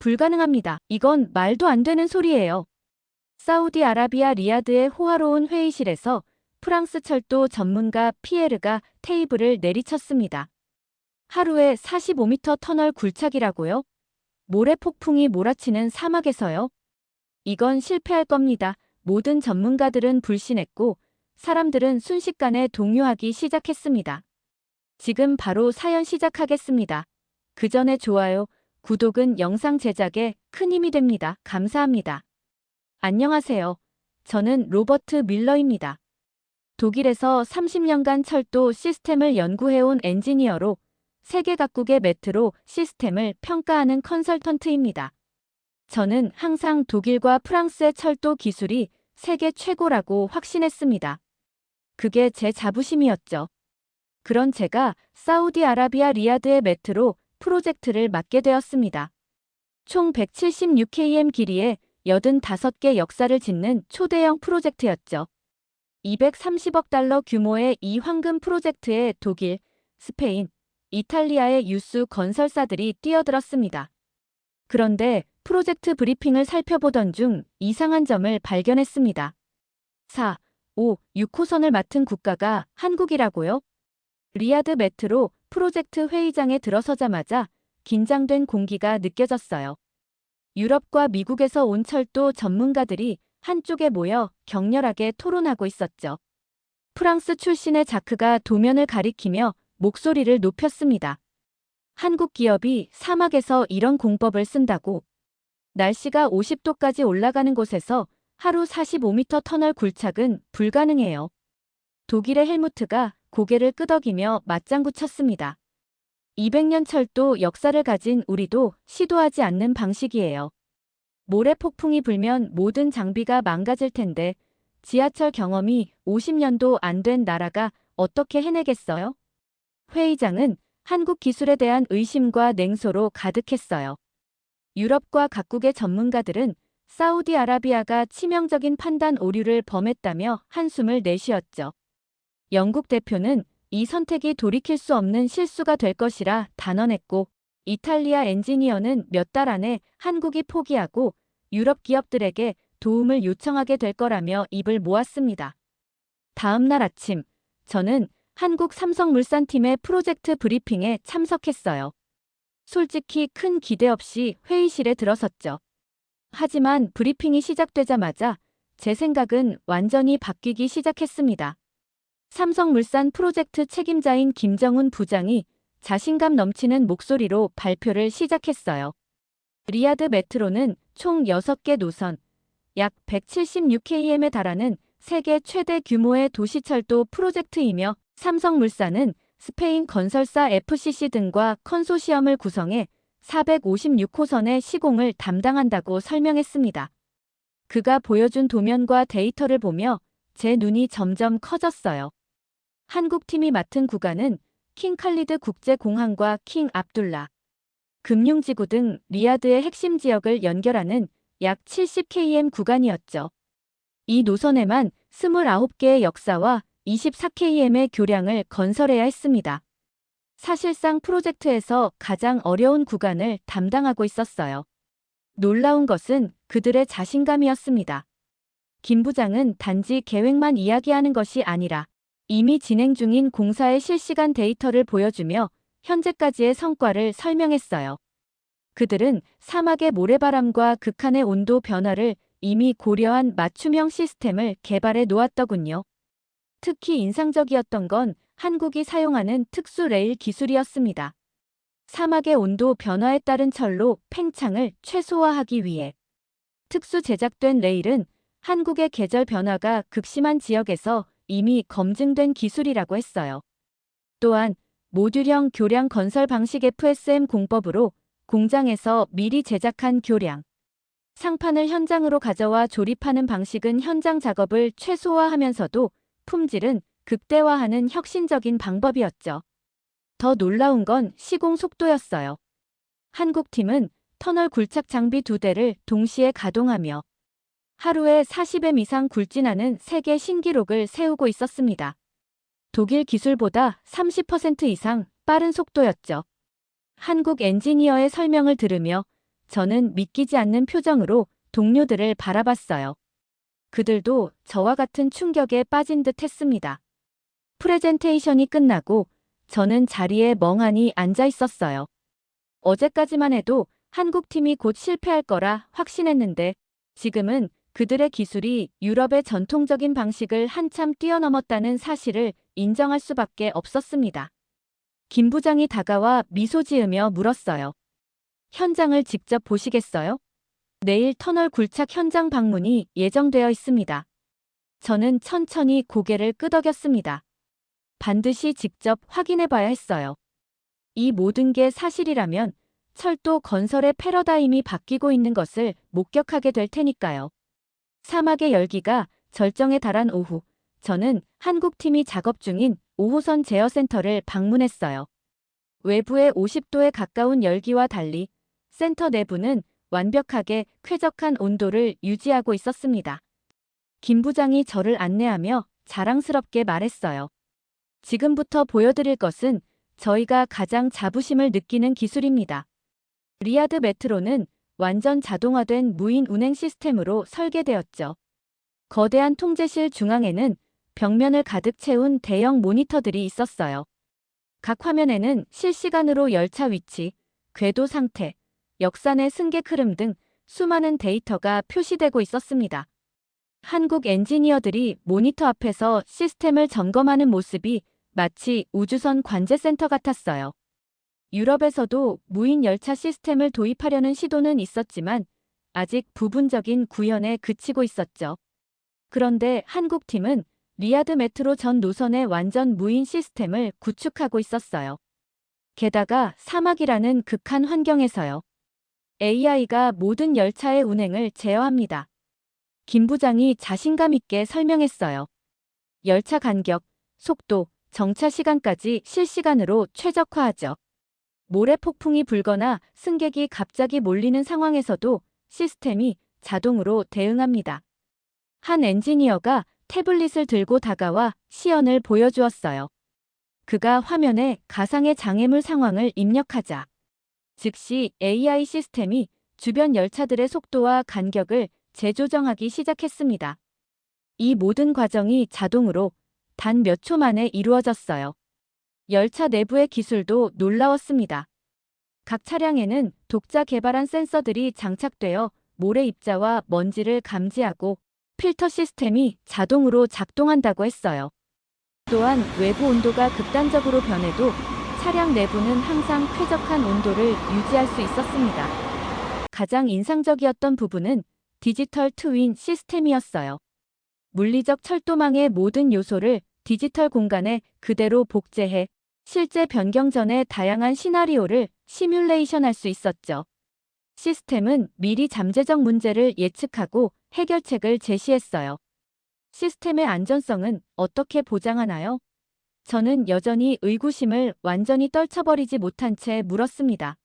불가능합니다. 이건 말도 안 되는 소리예요. 사우디아라비아 리야드의 호화로운 회의실에서 프랑스 철도 전문가 피에르가 테이블을 내리쳤습니다. 하루에 45m 터널 굴착이라고요? 모래 폭풍이 몰아치는 사막에서요? 이건 실패할 겁니다. 모든 전문가들은 불신했고 사람들은 순식간에 동요하기 시작했습니다. 지금 바로 사연 시작하겠습니다. 그 전에 좋아요, 구독은 영상 제작에 큰 힘이 됩니다. 감사합니다. 안녕하세요. 저는 로버트 밀러입니다. 독일에서 30년간 철도 시스템을 연구해온 엔지니어로 세계 각국의 메트로 시스템을 평가하는 컨설턴트입니다. 저는 항상 독일과 프랑스의 철도 기술이 세계 최고라고 확신했습니다. 그게 제 자부심이었죠. 그런 제가 사우디아라비아 리야드의 메트로 프로젝트를 맡게 되었습니다. 총 176km 길이의 85개 역사를 짓는 초대형 프로젝트였죠. 230억 달러 규모의 이 황금 프로젝트에 독일, 스페인, 이탈리아의 유수 건설사들이 뛰어들었습니다. 그런데 프로젝트 브리핑을 살펴보던 중 이상한 점을 발견했습니다. 4, 5, 6호선을 맡은 국가가 한국이라고요? 리야드 메트로 프로젝트 회의장에 들어서자마자 긴장된 공기가 느껴졌어요. 유럽과 미국에서 온 철도 전문가들이 한쪽에 모여 격렬하게 토론하고 있었죠. 프랑스 출신의 자크가 도면을 가리키며 목소리를 높였습니다. 한국 기업이 사막에서 이런 공법을 쓴다고 날씨가 50도까지 올라가는 곳에서 하루 45m 터널 굴착은 불가능해요. 독일의 헬무트가 고개를 끄덕이며 맞장구 쳤습니다. 200년 철도 역사를 가진 우리도 시도하지 않는 방식이에요. 모래 폭풍이 불면 모든 장비가 망가질 텐데 지하철 경험이 50년도 안 된 나라가 어떻게 해내겠어요? 회의장은 한국 기술에 대한 의심과 냉소로 가득했어요. 유럽과 각국의 전문가들은 사우디아라비아가 치명적인 판단 오류를 범했다며 한숨을 내쉬었죠. 영국 대표는 이 선택이 돌이킬 수 없는 실수가 될 것이라 단언했고 이탈리아 엔지니어는 몇 달 안에 한국이 포기하고 유럽 기업들에게 도움을 요청하게 될 거라며 입을 모았습니다. 다음 날 아침, 저는 한국 삼성물산팀의 프로젝트 브리핑에 참석했어요. 솔직히 큰 기대 없이 회의실에 들어섰죠. 하지만 브리핑이 시작되자마자 제 생각은 완전히 바뀌기 시작했습니다. 삼성물산 프로젝트 책임자인 김정훈 부장이 자신감 넘치는 목소리로 발표를 시작했어요. 리야드 메트로는 총 6개 노선, 약 176km에 달하는 세계 최대 규모의 도시철도 프로젝트이며 삼성물산은 스페인 건설사 FCC 등과 컨소시엄을 구성해 456호선의 시공을 담당한다고 설명했습니다. 그가 보여준 도면과 데이터를 보며 제 눈이 점점 커졌어요. 한국팀이 맡은 구간은 킹 칼리드 국제공항과 킹 압둘라, 금융지구 등 리야드의 핵심 지역을 연결하는 약 70km 구간이었죠. 이 노선에만 29개의 역사와 24km의 교량을 건설해야 했습니다. 사실상 프로젝트에서 가장 어려운 구간을 담당하고 있었어요. 놀라운 것은 그들의 자신감이었습니다. 김 부장은 단지 계획만 이야기하는 것이 아니라 이미 진행 중인 공사의 실시간 데이터를 보여주며 현재까지의 성과를 설명했어요. 그들은 사막의 모래바람과 극한의 온도 변화를 이미 고려한 맞춤형 시스템을 개발해 놓았더군요. 특히 인상적이었던 건 한국이 사용하는 특수 레일 기술이었습니다. 사막의 온도 변화에 따른 철로 팽창을 최소화하기 위해 특수 제작된 레일은 한국의 계절 변화가 극심한 지역에서 이미 검증된 기술이라고 했어요. 또한 모듈형 교량 건설 방식 FSM 공법으로 공장에서 미리 제작한 교량, 상판을 현장으로 가져와 조립하는 방식은 현장 작업을 최소화하면서도 품질은 극대화하는 혁신적인 방법이었죠. 더 놀라운 건 시공 속도였어요. 한국팀은 터널 굴착 장비 두 대를 동시에 가동하며 하루에 40엠 이상 굴진하는 세계 신기록을 세우고 있었습니다. 독일 기술보다 30% 이상 빠른 속도였죠. 한국 엔지니어의 설명을 들으며 저는 믿기지 않는 표정으로 동료들을 바라봤어요. 그들도 저와 같은 충격에 빠진 듯 했습니다. 프레젠테이션이 끝나고 저는 자리에 멍하니 앉아 있었어요. 어제까지만 해도 한국팀이 곧 실패할 거라 확신했는데 지금은 그들의 기술이 유럽의 전통적인 방식을 한참 뛰어넘었다는 사실을 인정할 수밖에 없었습니다. 김 부장이 다가와 미소 지으며 물었어요. 현장을 직접 보시겠어요? 내일 터널 굴착 현장 방문이 예정되어 있습니다. 저는 천천히 고개를 끄덕였습니다. 반드시 직접 확인해 봐야 했어요. 이 모든 게 사실이라면 철도 건설의 패러다임이 바뀌고 있는 것을 목격하게 될 테니까요. 사막의 열기가 절정에 달한 오후, 저는 한국팀이 작업 중인 5호선 제어센터를 방문했어요. 외부의 50도에 가까운 열기와 달리 센터 내부는 완벽하게 쾌적한 온도를 유지하고 있었습니다. 김 부장이 저를 안내하며 자랑스럽게 말했어요. 지금부터 보여드릴 것은 저희가 가장 자부심을 느끼는 기술입니다. 리아드 메트로는 완전 자동화된 무인 운행 시스템으로 설계되었죠. 거대한 통제실 중앙에는 벽면을 가득 채운 대형 모니터들이 있었어요. 각 화면에는 실시간으로 열차 위치, 궤도 상태, 역산의 승객 흐름 등 수많은 데이터가 표시되고 있었습니다. 한국 엔지니어들이 모니터 앞에서 시스템을 점검하는 모습이 마치 우주선 관제센터 같았어요. 유럽에서도 무인 열차 시스템을 도입하려는 시도는 있었지만 아직 부분적인 구현에 그치고 있었죠. 그런데 한국팀은 리아드 메트로 전 노선의 완전 무인 시스템을 구축하고 있었어요. 게다가 사막이라는 극한 환경에서요. AI가 모든 열차의 운행을 제어합니다. 김 부장이 자신감 있게 설명했어요. 열차 간격, 속도, 정차 시간까지 실시간으로 최적화하죠. 모래 폭풍이 불거나 승객이 갑자기 몰리는 상황에서도 시스템이 자동으로 대응합니다. 한 엔지니어가 태블릿을 들고 다가와 시연을 보여주었어요. 그가 화면에 가상의 장애물 상황을 입력하자 즉시 AI 시스템이 주변 열차들의 속도와 간격을 재조정하기 시작했습니다. 이 모든 과정이 자동으로 단 몇 초 만에 이루어졌어요. 열차 내부의 기술도 놀라웠습니다. 각 차량에는 독자 개발한 센서들이 장착되어 모래 입자와 먼지를 감지하고 필터 시스템이 자동으로 작동한다고 했어요. 또한 외부 온도가 극단적으로 변해도 차량 내부는 항상 쾌적한 온도를 유지할 수 있었습니다. 가장 인상적이었던 부분은 디지털 트윈 시스템이었어요. 물리적 철도망의 모든 요소를 디지털 공간에 그대로 복제해 실제 변경 전의 다양한 시나리오를 시뮬레이션 할 수 있었죠. 시스템은 미리 잠재적 문제를 예측하고 해결책을 제시했어요. 시스템의 안전성은 어떻게 보장하나요? 저는 여전히 의구심을 완전히 떨쳐버리지 못한 채 물었습니다.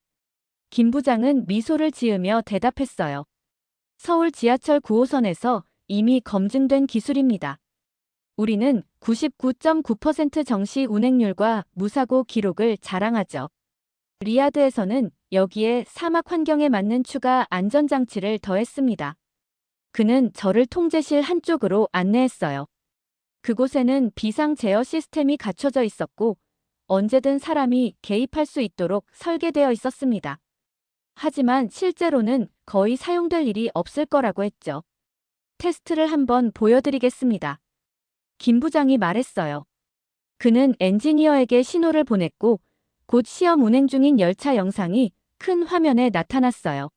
김 부장은 미소를 지으며 대답했어요. 서울 지하철 9호선에서 이미 검증된 기술입니다. 우리는 99.9% 정시 운행률과 무사고 기록을 자랑하죠. 리아드에서는 여기에 사막 환경에 맞는 추가 안전장치를 더했습니다. 그는 저를 통제실 한쪽으로 안내했어요. 그곳에는 비상 제어 시스템이 갖춰져 있었고 언제든 사람이 개입할 수 있도록 설계되어 있었습니다. 하지만 실제로는 거의 사용될 일이 없을 거라고 했죠. 테스트를 한번 보여드리겠습니다. 김 부장이 말했어요. 그는 엔지니어에게 신호를 보냈고 곧 시험 운행 중인 열차 영상이 큰 화면에 나타났어요.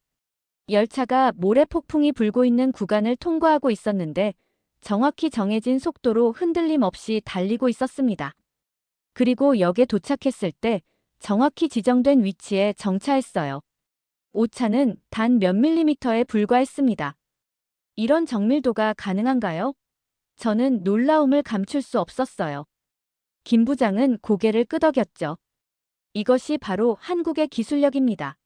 열차가 모래 폭풍이 불고 있는 구간을 통과하고 있었는데 정확히 정해진 속도로 흔들림 없이 달리고 있었습니다. 그리고 역에 도착했을 때 정확히 지정된 위치에 정차했어요. 오차는 단 몇 밀리미터에 불과했습니다. 이런 정밀도가 가능한가요? 저는 놀라움을 감출 수 없었어요. 김 부장은 고개를 끄덕였죠. 이것이 바로 한국의 기술력입니다.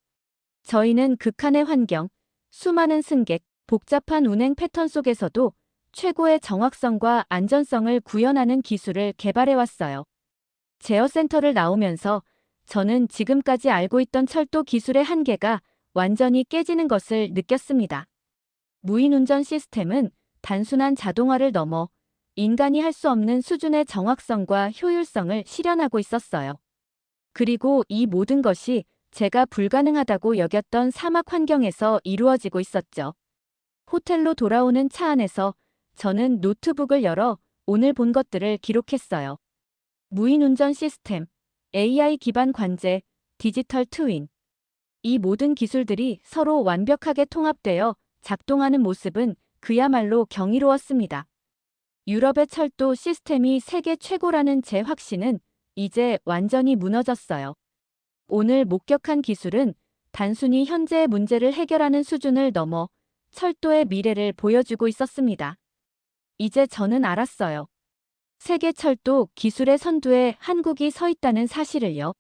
저희는 극한의 환경, 수많은 승객, 복잡한 운행 패턴 속에서도 최고의 정확성과 안전성을 구현하는 기술을 개발해왔어요. 제어센터를 나오면서 저는 지금까지 알고 있던 철도 기술의 한계가 완전히 깨지는 것을 느꼈습니다. 무인 운전 시스템은 단순한 자동화를 넘어 인간이 할 수 없는 수준의 정확성과 효율성을 실현하고 있었어요. 그리고 이 모든 것이 제가 불가능하다고 여겼던 사막 환경에서 이루어지고 있었죠. 호텔로 돌아오는 차 안에서 저는 노트북을 열어 오늘 본 것들을 기록했어요. 무인 운전 시스템, AI 기반 관제, 디지털 트윈. 이 모든 기술들이 서로 완벽하게 통합되어 작동하는 모습은 그야말로 경이로웠습니다. 유럽의 철도 시스템이 세계 최고라는 제 확신은 이제 완전히 무너졌어요. 오늘 목격한 기술은 단순히 현재의 문제를 해결하는 수준을 넘어 철도의 미래를 보여주고 있었습니다. 이제 저는 알았어요. 세계 철도 기술의 선두에 한국이 서 있다는 사실을요.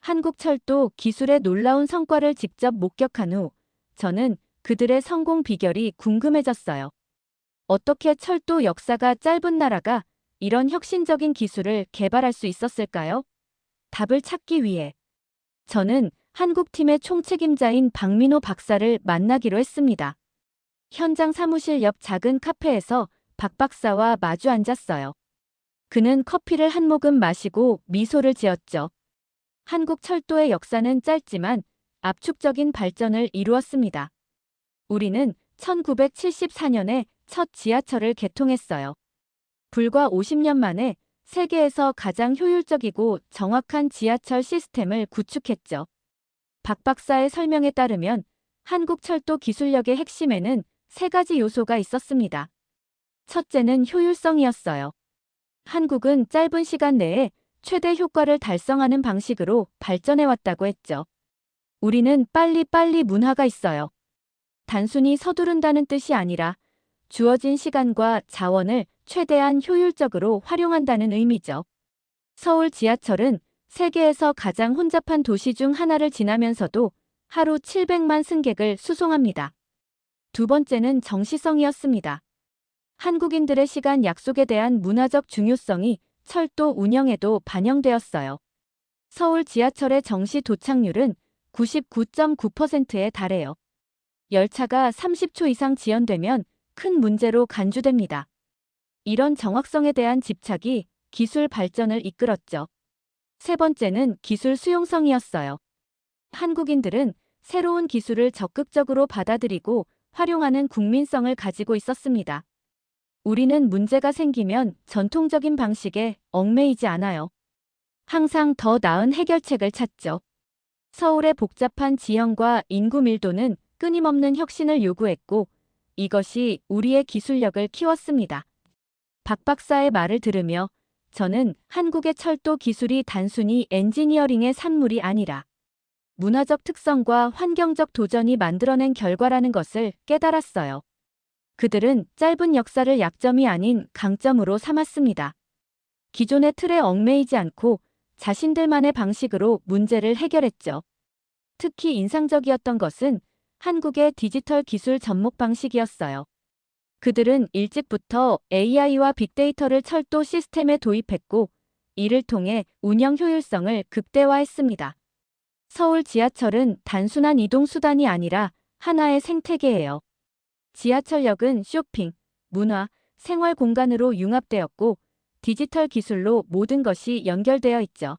한국 철도 기술의 놀라운 성과를 직접 목격한 후 저는 그들의 성공 비결이 궁금해졌어요. 어떻게 철도 역사가 짧은 나라가 이런 혁신적인 기술을 개발할 수 있었을까요? 답을 찾기 위해 저는 한국팀의 총책임자인 박민호 박사를 만나기로 했습니다. 현장 사무실 옆 작은 카페에서 박 박사와 마주 앉았어요. 그는 커피를 한 모금 마시고 미소를 지었죠. 한국 철도의 역사는 짧지만 압축적인 발전을 이루었습니다. 우리는 1974년에 첫 지하철을 개통했어요. 불과 50년 만에 세계에서 가장 효율적이고 정확한 지하철 시스템을 구축했죠. 박 박사의 설명에 따르면 한국 철도 기술력의 핵심에는 세 가지 요소가 있었습니다. 첫째는 효율성이었어요. 한국은 짧은 시간 내에 최대 효과를 달성하는 방식으로 발전해왔다고 했죠. 우리는 빨리빨리 문화가 있어요. 단순히 서두른다는 뜻이 아니라 주어진 시간과 자원을 최대한 효율적으로 활용한다는 의미죠. 서울 지하철은 세계에서 가장 혼잡한 도시 중 하나를 지나면서도 하루 700만 승객을 수송합니다. 두 번째는 정시성이었습니다. 한국인들의 시간 약속에 대한 문화적 중요성이 철도 운영에도 반영되었어요. 서울 지하철의 정시 도착률은 99.9%에 달해요. 열차가 30초 이상 지연되면 큰 문제로 간주됩니다. 이런 정확성에 대한 집착이 기술 발전을 이끌었죠. 세 번째는 기술 수용성이었어요. 한국인들은 새로운 기술을 적극적으로 받아들이고 활용하는 국민성을 가지고 있었습니다. 우리는 문제가 생기면 전통적인 방식에 얽매이지 않아요. 항상 더 나은 해결책을 찾죠. 서울의 복잡한 지형과 인구 밀도는 끊임없는 혁신을 요구했고 이것이 우리의 기술력을 키웠습니다. 박 박사의 말을 들으며 저는 한국의 철도 기술이 단순히 엔지니어링의 산물이 아니라 문화적 특성과 환경적 도전이 만들어낸 결과라는 것을 깨달았어요. 그들은 짧은 역사를 약점이 아닌 강점으로 삼았습니다. 기존의 틀에 얽매이지 않고 자신들만의 방식으로 문제를 해결했죠. 특히 인상적이었던 것은 한국의 디지털 기술 접목 방식이었어요. 그들은 일찍부터 AI와 빅데이터를 철도 시스템에 도입했고 이를 통해 운영 효율성을 극대화했습니다. 서울 지하철은 단순한 이동 수단이 아니라 하나의 생태계예요. 지하철역은 쇼핑, 문화, 생활 공간으로 융합되었고 디지털 기술로 모든 것이 연결되어 있죠.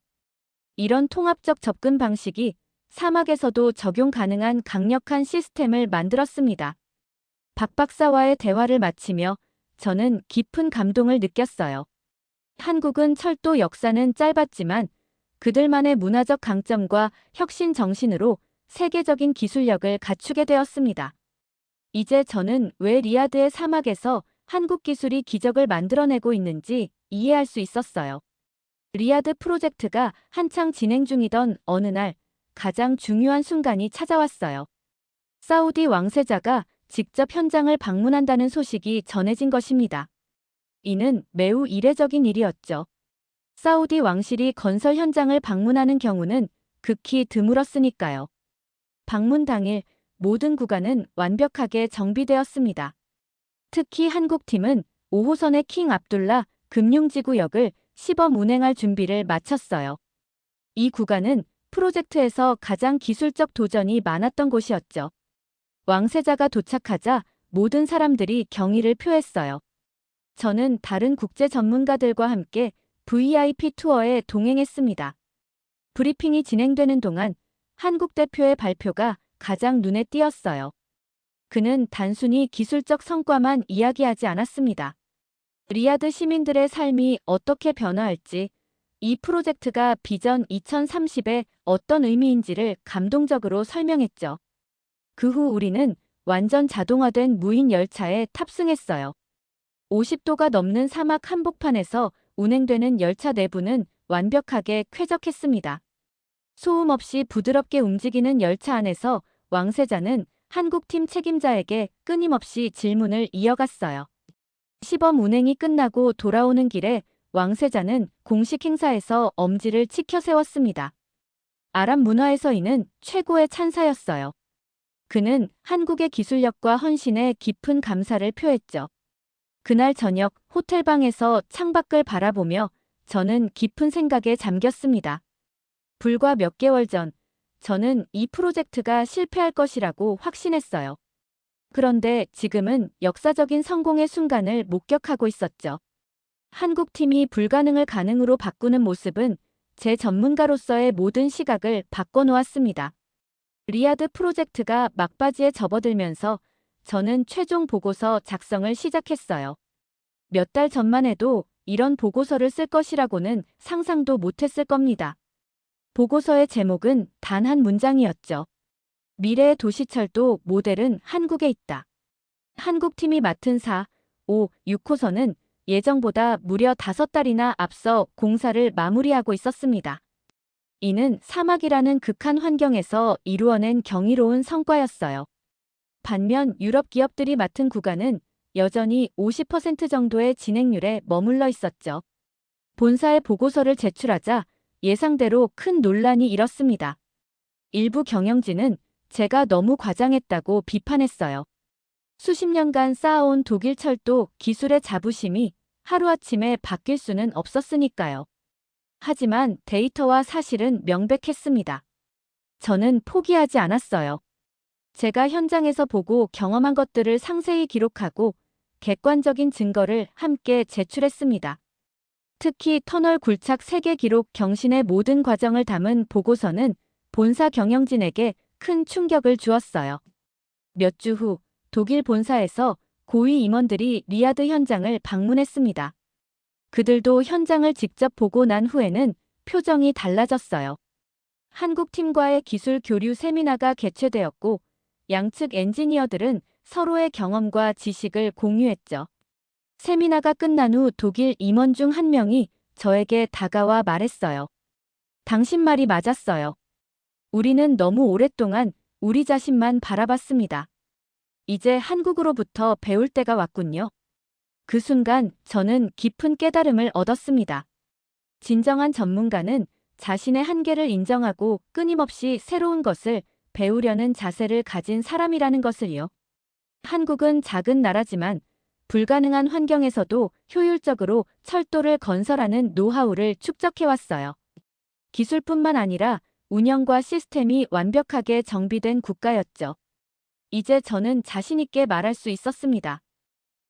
이런 통합적 접근 방식이 사막에서도 적용 가능한 강력한 시스템을 만들었습니다. 박 박사와의 대화를 마치며 저는 깊은 감동을 느꼈어요. 한국은 철도 역사는 짧았지만 그들만의 문화적 강점과 혁신 정신으로 세계적인 기술력을 갖추게 되었습니다. 이제 저는 왜 리아드의 사막에서 한국 기술이 기적을 만들어내고 있는지 이해할 수 있었어요. 리아드 프로젝트가 한창 진행 중이던 어느 날 가장 중요한 순간이 찾아왔어요. 사우디 왕세자가 직접 현장을 방문한다는 소식이 전해진 것입니다. 이는 매우 이례적인 일이었죠. 사우디 왕실이 건설 현장을 방문하는 경우는 극히 드물었으니까요. 방문 당일 모든 구간은 완벽하게 정비되었습니다. 특히 한국팀은 5호선의 킹 압둘라 금융지구역을 시범 운행할 준비를 마쳤어요. 이 구간은 프로젝트에서 가장 기술적 도전이 많았던 곳이었죠. 왕세자가 도착하자 모든 사람들이 경의를 표했어요. 저는 다른 국제 전문가들과 함께 VIP 투어에 동행했습니다. 브리핑이 진행되는 동안 한국 대표의 발표가 가장 눈에 띄었어요. 그는 단순히 기술적 성과만 이야기하지 않았습니다. 리야드 시민들의 삶이 어떻게 변화할지, 이 프로젝트가 비전 2030에 어떤 의미인지를 감동적으로 설명했죠. 그 후 우리는 완전 자동화된 무인 열차에 탑승했어요. 50도가 넘는 사막 한복판에서 운행되는 열차 내부는 완벽하게 쾌적했습니다. 소음 없이 부드럽게 움직이는 열차 안에서 왕세자는 한국팀 책임자에게 끊임없이 질문을 이어갔어요. 시범 운행이 끝나고 돌아오는 길에 왕세자는 공식 행사에서 엄지를 치켜 세웠습니다. 아랍 문화에서 이는 최고의 찬사였어요. 그는 한국의 기술력과 헌신에 깊은 감사를 표했죠. 그날 저녁 호텔방에서 창밖을 바라보며 저는 깊은 생각에 잠겼습니다. 불과 몇 개월 전, 저는 이 프로젝트가 실패할 것이라고 확신했어요. 그런데 지금은 역사적인 성공의 순간을 목격하고 있었죠. 한국팀이 불가능을 가능으로 바꾸는 모습은 제 전문가로서의 모든 시각을 바꿔놓았습니다. 리아드 프로젝트가 막바지에 접어들면서 저는 최종 보고서 작성을 시작했어요. 몇 달 전만 해도 이런 보고서를 쓸 것이라고는 상상도 못했을 겁니다. 보고서의 제목은 단 한 문장이었죠. 미래의 도시철도 모델은 한국에 있다. 한국팀이 맡은 4, 5, 6호선은 예정보다 무려 5달이나 앞서 공사를 마무리하고 있었습니다. 이는 사막이라는 극한 환경에서 이루어낸 경이로운 성과였어요. 반면 유럽 기업들이 맡은 구간은 여전히 50% 정도의 진행률에 머물러 있었죠. 본사의 보고서를 제출하자 예상대로 큰 논란이 일었습니다. 일부 경영진은 제가 너무 과장했다고 비판했어요. 수십 년간 쌓아온 독일 철도 기술의 자부심이 하루아침에 바뀔 수는 없었으니까요. 하지만 데이터와 사실은 명백했습니다. 저는 포기하지 않았어요. 제가 현장에서 보고 경험한 것들을 상세히 기록하고 객관적인 증거를 함께 제출했습니다. 특히 터널 굴착 세계 기록 경신의 모든 과정을 담은 보고서는 본사 경영진에게 큰 충격을 주었어요. 몇 주 후 독일 본사에서 고위 임원들이 리아드 현장을 방문했습니다. 그들도 현장을 직접 보고 난 후에는 표정이 달라졌어요. 한국 팀과의 기술 교류 세미나가 개최되었고 양측 엔지니어들은 서로의 경험과 지식을 공유했죠. 세미나가 끝난 후 독일 임원 중 한 명이 저에게 다가와 말했어요. 당신 말이 맞았어요. 우리는 너무 오랫동안 우리 자신만 바라봤습니다. 이제 한국으로부터 배울 때가 왔군요. 그 순간 저는 깊은 깨달음을 얻었습니다. 진정한 전문가는 자신의 한계를 인정하고 끊임없이 새로운 것을 배우려는 자세를 가진 사람이라는 것을요. 한국은 작은 나라지만 불가능한 환경에서도 효율적으로 철도를 건설하는 노하우를 축적해왔어요. 기술뿐만 아니라 운영과 시스템이 완벽하게 정비된 국가였죠. 이제 저는 자신있게 말할 수 있었습니다.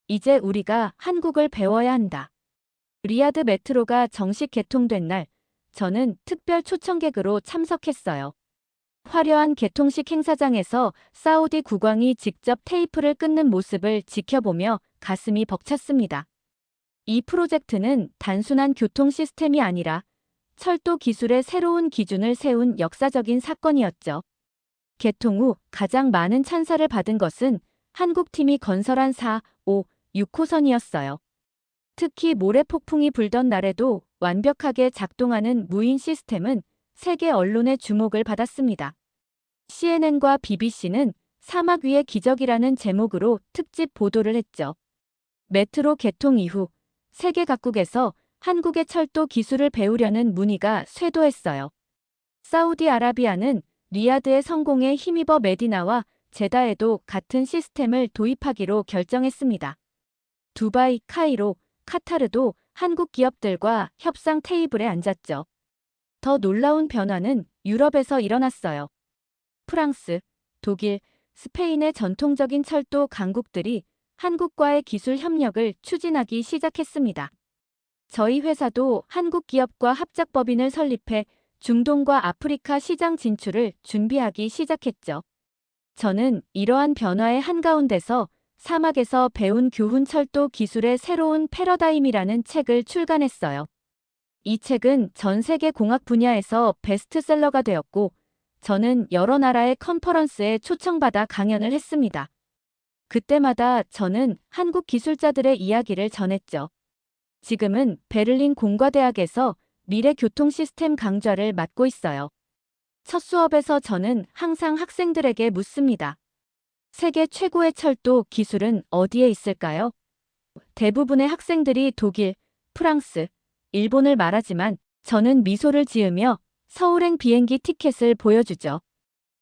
이제 우리가 한국을 배워야 한다. 리아드 메트로가 정식 개통된 날, 저는 특별 초청객으로 참석했어요. 화려한 개통식 행사장에서 사우디 국왕이 직접 테이프를 끊는 모습을 지켜보며 가슴이 벅찼습니다. 이 프로젝트는 단순한 교통 시스템이 아니라 철도 기술의 새로운 기준을 세운 역사적인 사건이었죠. 개통 후 가장 많은 찬사를 받은 것은 한국팀이 건설한 4, 5, 6호선이었어요. 특히 모래 폭풍이 불던 날에도 완벽하게 작동하는 무인 시스템은 세계 언론의 주목을 받았습니다. CNN과 BBC는 사막 위의 기적이라는 제목으로 특집 보도를 했죠. 메트로 개통 이후 세계 각국에서 한국의 철도 기술을 배우려는 문의가 쇄도했어요. 사우디아라비아는 리아드의 성공에 힘입어 메디나와 제다에도 같은 시스템을 도입하기로 결정했습니다. 두바이, 카이로, 카타르도 한국 기업들과 협상 테이블에 앉았죠. 더 놀라운 변화는 유럽에서 일어났어요. 프랑스, 독일, 스페인의 전통적인 철도 강국들이 한국과의 기술 협력을 추진하기 시작했습니다. 저희 회사도 한국 기업과 합작법인을 설립해 중동과 아프리카 시장 진출을 준비하기 시작했죠. 저는 이러한 변화의 한가운데서 사막에서 배운 교훈 철도 기술의 새로운 패러다임이라는 책을 출간했어요. 이 책은 전 세계 공학 분야에서 베스트셀러가 되었고, 저는 여러 나라의 컨퍼런스에 초청받아 강연을 했습니다. 그때마다 저는 한국 기술자들의 이야기를 전했죠. 지금은 베를린 공과대학에서 미래 교통 시스템 강좌를 맡고 있어요. 첫 수업에서 저는 항상 학생들에게 묻습니다. 세계 최고의 철도 기술은 어디에 있을까요? 대부분의 학생들이 독일, 프랑스, 일본을 말하지만 저는 미소를 지으며 서울행 비행기 티켓을 보여주죠.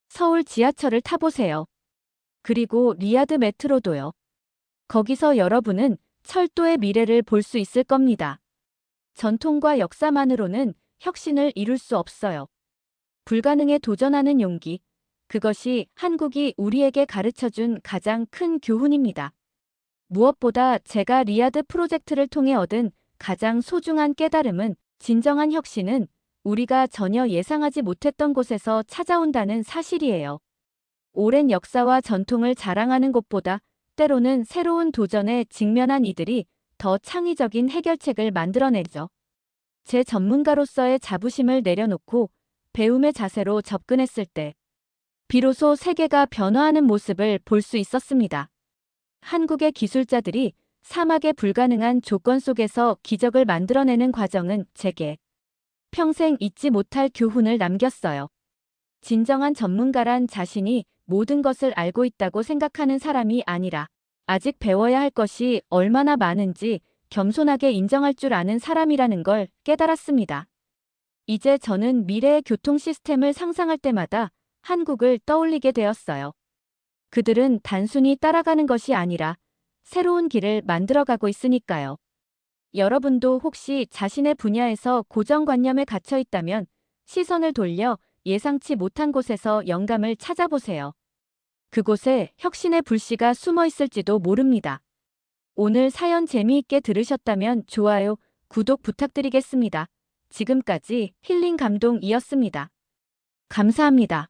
서울 지하철을 타보세요. 그리고 리아드 메트로도요. 거기서 여러분은 철도의 미래를 볼 수 있을 겁니다. 전통과 역사만으로는 혁신을 이룰 수 없어요. 불가능에 도전하는 용기. 그것이 한국이 우리에게 가르쳐 준 가장 큰 교훈입니다. 무엇보다 제가 리아드 프로젝트를 통해 얻은 가장 소중한 깨달음은 진정한 혁신은 우리가 전혀 예상하지 못했던 곳에서 찾아온다는 사실이에요. 오랜 역사와 전통을 자랑하는 곳보다 때로는 새로운 도전에 직면한 이들이 더 창의적인 해결책을 만들어내죠. 제 전문가로서의 자부심을 내려놓고 배움의 자세로 접근했을 때 비로소 세계가 변화하는 모습을 볼 수 있었습니다. 한국의 기술자들이 사막에 불가능한 조건 속에서 기적을 만들어내는 과정은 제게 평생 잊지 못할 교훈을 남겼어요. 진정한 전문가란 자신이 모든 것을 알고 있다고 생각하는 사람이 아니라 아직 배워야 할 것이 얼마나 많은지 겸손하게 인정할 줄 아는 사람이라는 걸 깨달았습니다. 이제 저는 미래의 교통 시스템을 상상할 때마다 한국을 떠올리게 되었어요. 그들은 단순히 따라가는 것이 아니라 새로운 길을 만들어가고 있으니까요. 여러분도 혹시 자신의 분야에서 고정관념에 갇혀 있다면 시선을 돌려 예상치 못한 곳에서 영감을 찾아보세요. 그곳에 혁신의 불씨가 숨어 있을지도 모릅니다. 오늘 사연 재미있게 들으셨다면 좋아요, 구독 부탁드리겠습니다. 지금까지 힐링 감동이었습니다. 감사합니다.